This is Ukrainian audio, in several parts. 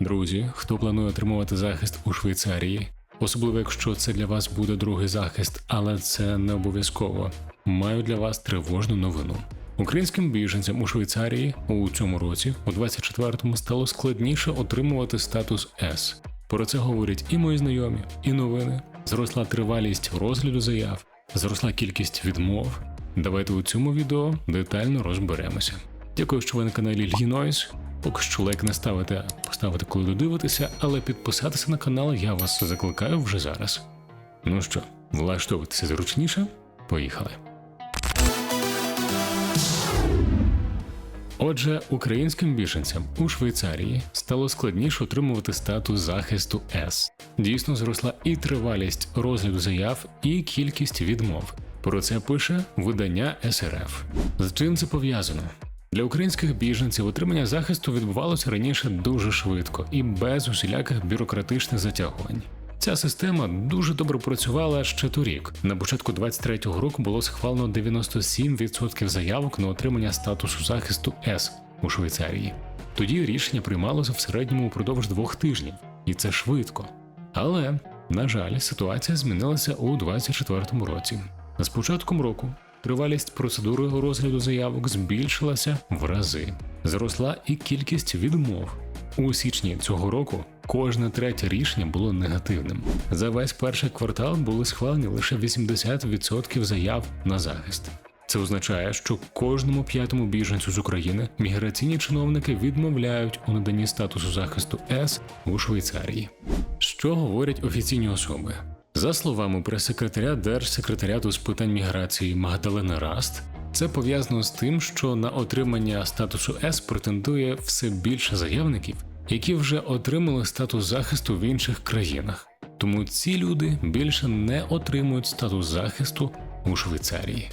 Друзі, хто планує отримувати захист у Швейцарії, особливо якщо це для вас буде другий захист, але це не обов'язково. Маю для вас тривожну новину. Українським біженцям у Швейцарії у цьому році, у 24-му, стало складніше отримувати статус С. Про це говорять і мої знайомі, і новини. Зросла тривалість розгляду заяв, зросла кількість відмов. Давайте у цьому відео детально розберемося. Дякую, що ви на каналі Льгінойс. Поки що лайк не ставите, поставити, коли додивитеся, але підписатися на канал я вас закликаю вже зараз. Ну що, влаштовуйтеся зручніше? Поїхали. Отже, українським біженцям у Швейцарії стало складніше отримувати статус захисту С. Дійсно зросла і тривалість розгляду заяв, і кількість відмов. Про це пише видання СРФ. З чим це пов'язано? Для українських біженців отримання захисту відбувалося раніше дуже швидко і без усіляких бюрократичних затягувань. Ця система дуже добре працювала ще торік. На початку 23-го року було схвалено 97% заявок на отримання статусу захисту С у Швейцарії. Тоді рішення приймалося в середньому упродовж двох тижнів, і це швидко. Але, на жаль, ситуація змінилася у 24-му році. З початком року тривалість процедури розгляду заявок збільшилася в рази. Зросла і кількість відмов. У січні цього року кожне третє рішення було негативним. За весь перший квартал були схвалені лише 80% заяв на захист. Це означає, що кожному п'ятому біженцю з України міграційні чиновники відмовляють у наданні статусу захисту С у Швейцарії. Що говорять офіційні особи? За словами прес-секретаря Держсекретаріату з питань міграції Магдалени Раст, це пов'язано з тим, що на отримання статусу С претендує все більше заявників, які вже отримали статус захисту в інших країнах. Тому ці люди більше не отримують статус захисту у Швейцарії.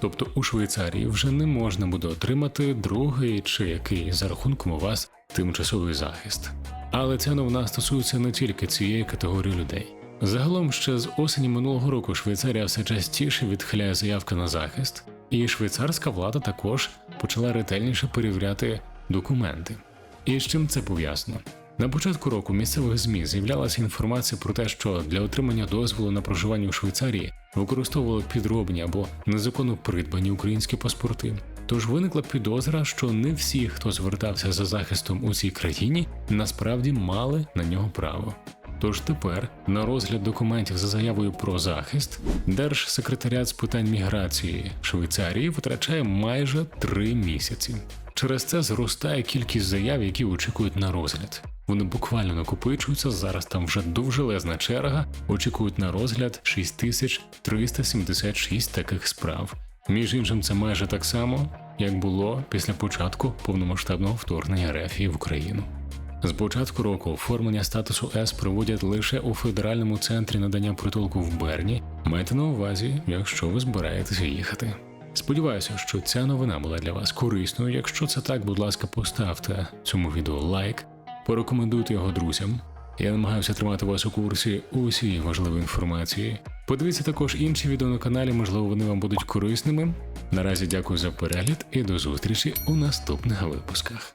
Тобто у Швейцарії вже не можна буде отримати другий чи який за рахунком у вас тимчасовий захист. Але ця новина стосується не тільки цієї категорії людей. Загалом ще з осені минулого року Швейцарія все частіше відхиляє заявки на захист, і швейцарська влада також почала ретельніше перевіряти документи. І з чим це пов'язано? На початку року місцевих ЗМІ з'являлася інформація про те, що для отримання дозволу на проживання у Швейцарії використовували підробні або незаконно придбані українські паспорти. Тож виникла підозра, що не всі, хто звертався за захистом у цій країні, насправді мали на нього право. Тож тепер на розгляд документів за заявою про захист Держсекретаріат з питань міграції Швейцарії витрачає майже три місяці. Через це зростає кількість заяв, які очікують на розгляд. Вони буквально накопичуються. Зараз там вже довжелезна черга. Очікують на розгляд 6376 таких справ. Між іншим, це майже так само, як було після початку повномасштабного вторгнення РФ в Україну. З початку року оформлення статусу С проводять лише у федеральному центрі надання притулку в Берні. Майте на увазі, якщо ви збираєтеся їхати. Сподіваюся, що ця новина була для вас корисною. Якщо це так, будь ласка, поставте цьому відео лайк, порекомендуйте його друзям. Я намагаюся тримати вас у курсі усієї важливої інформації. Подивіться також інші відео на каналі, можливо, вони вам будуть корисними. Наразі дякую за перегляд і до зустрічі у наступних випусках.